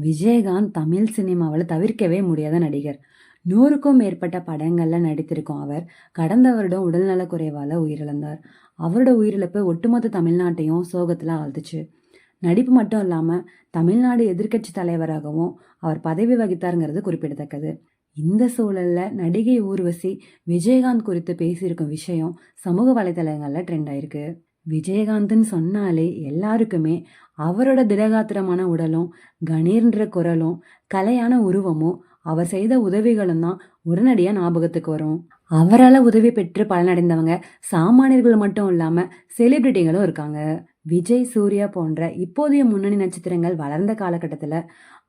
விஜயகாந்த் தமிழ் சினிமாவில் தவிர்க்கவே முடியாத நடிகர். நூறுக்கும் மேற்பட்ட படங்களில் நடித்திருக்கும் அவர் கடந்த வருடம் உடல்நலக்குறைவால உயிரிழந்தார். அவரோட உயிரிழப்பு ஒட்டுமொத்த தமிழ்நாட்டையும் சோகத்தில் ஆழ்த்துச்சு. நடிப்பு மட்டும் இல்லாமல் தமிழ்நாடு எதிர்க்கட்சி தலைவராகவும் அவர் பதவி வகித்தாருங்கிறது குறிப்பிடத்தக்கது. இந்த சூழலில் நடிகை ஊர்வசி விஜயகாந்த் குறித்து பேசியிருக்கும் விஷயம் சமூக வலைதளங்களில் ட்ரெண்ட் ஆயிருக்கு. விஜயகாந்த்னு சொன்னாலே எல்லாருக்குமே அவரோட திடகாத்திரமான உடலும் கணீர்ன்ற குரலும் கலையான உருவமும் அவர் செய்த உதவிகளும் தான் உடனடியாக ஞாபகத்துக்கு வரும். அவரால் உதவி பெற்று பலனடைந்தவங்க சாமானியர்கள் மட்டும் இல்லாமல் செலிபிரிட்டிகளும் இருக்காங்க. விஜய் சூர்யா போன்ற இப்போதைய முன்னணி நட்சத்திரங்கள் வளர்ந்த காலகட்டத்தில்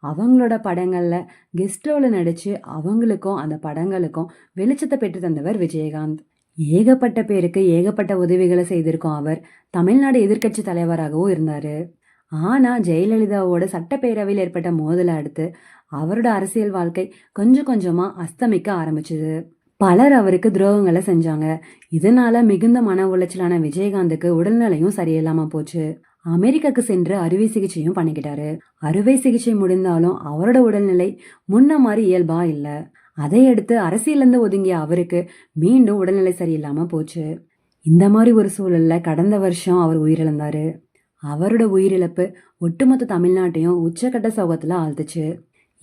அவங்களோட படங்களில் கெஸ்ட் ரோல நடித்து அவங்களுக்கும் அந்த படங்களுக்கும் வெளிச்சத்தை பெற்று தந்தவர் விஜயகாந்த். ஏகப்பட்ட பேருக்கு ஏகப்பட்ட உதவிகளை செய்திருக்கோம் அவர். தமிழ்நாடு எதிர்க்கட்சி தலைவராகவும் இருந்தார். ஆனால் ஜெயலலிதாவோட சட்டப்பேரவையில் ஏற்பட்ட மோதலை அடுத்து அவரோட அரசியல் வாழ்க்கை கொஞ்சம் கொஞ்சமாக அஸ்தமிக்க ஆரம்பிச்சது. பலர் அவருக்கு துரோகங்களை செஞ்சாங்க. இதனால மிகுந்த மன உளைச்சலான விஜயகாந்துக்கு உடல்நிலையும் சரியில்லாம போச்சு. அமெரிக்காக்கு சென்று அறுவை சிகிச்சையும் பண்ணிக்கிட்டாரு. அறுவை சிகிச்சை முடிந்தாலும் அவரோட உடல்நிலை முன்ன மாதிரி இயல்பா இல்லை. அதையடுத்து அரசியலிருந்து ஒதுங்கிய அவருக்கு மீண்டும் உடல்நிலை சரியில்லாமல் போச்சு. இந்த மாதிரி ஒரு சூழலில் கடந்த வருஷம் அவர் உயிரிழந்தார். அவரோட உயிரிழப்பு ஒட்டுமொத்த தமிழ்நாட்டையும் உச்சக்கட்ட சோகத்தில் ஆழ்த்துச்சு.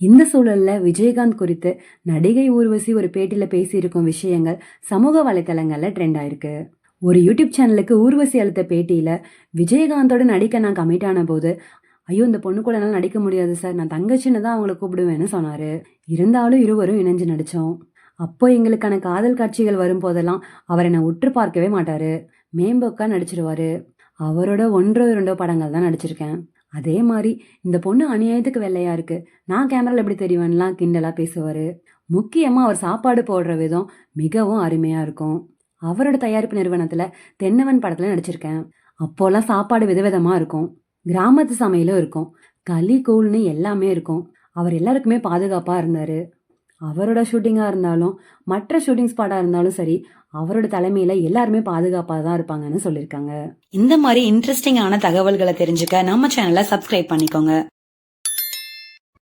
இந்த சூழலில் விஜயகாந்த் குறித்து நடிகை ஊர்வசி ஒரு பேட்டியில் பேசியிருக்கும் விஷயங்கள் சமூக வலைத்தளங்களில் ட்ரெண்ட் ஆயிருக்கு. ஒரு யூடியூப் சேனலுக்கு ஊர்வசி அளித்த பேட்டியில் விஜயகாந்தோட நடிக்க நான் கமிட் ஆன போது ஐயோ இந்த பொண்ணு கூட என்னால நடிக்க முடியாது சார். நான் தங்கச்சின்னு தான் அவங்கள கூப்பிடுவேன்னு சொன்னார். இருந்தாலும் இருவரும் இணைஞ்சு நடித்தோம் அப்போ எங்களுக்கான காதல் காட்சிகள் வரும்போதெல்லாம் அவர் என்னை உற்று பார்க்கவே மாட்டார். மேம்போக்கா நடிச்சிருவாரு. அவரோட ஒன்றோ இரண்டோ படங்கள் தான் நடிச்சிருக்கேன். அதே மாதிரி இந்த பொண்ணு அநியாயத்துக்கு வெள்ளையா இருக்கு. நான் கேமரால எப்படி தெரிவேன்லாம் கிண்டலா பேசுவார். முக்கியமாக அவர் சாப்பாடு போடுற விதம் மிகவும் அருமையாக இருக்கும். அவரோட தயாரிப்பு நிறுவனத்தில் தென்னவன் படத்தில் நடிச்சிருக்கேன். அப்போல்லாம் சாப்பாடு விதவிதமாக இருக்கும். கிராமத்து சமையலும் இருக்கும். களி கூழ்னு எல்லாமே இருக்கும். அவர் எல்லாருக்குமே பாதுகாப்பாக இருந்தார். அவரோட ஷூட்டிங்காக இருந்தாலும் மற்ற ஷூட்டிங் ஸ்பாட்டாக இருந்தாலும் சரி அவரோட தலைமையில எல்லாருமே பாதுகாப்பாக தான் இருப்பாங்கன்னு சொல்லியிருக்காங்க. இந்த மாதிரி இன்ட்ரெஸ்டிங்கான தகவல்களை தெரிஞ்சுக்க நம்ம சேனலை சப்ஸ்கிரைப் பண்ணிக்கோங்க.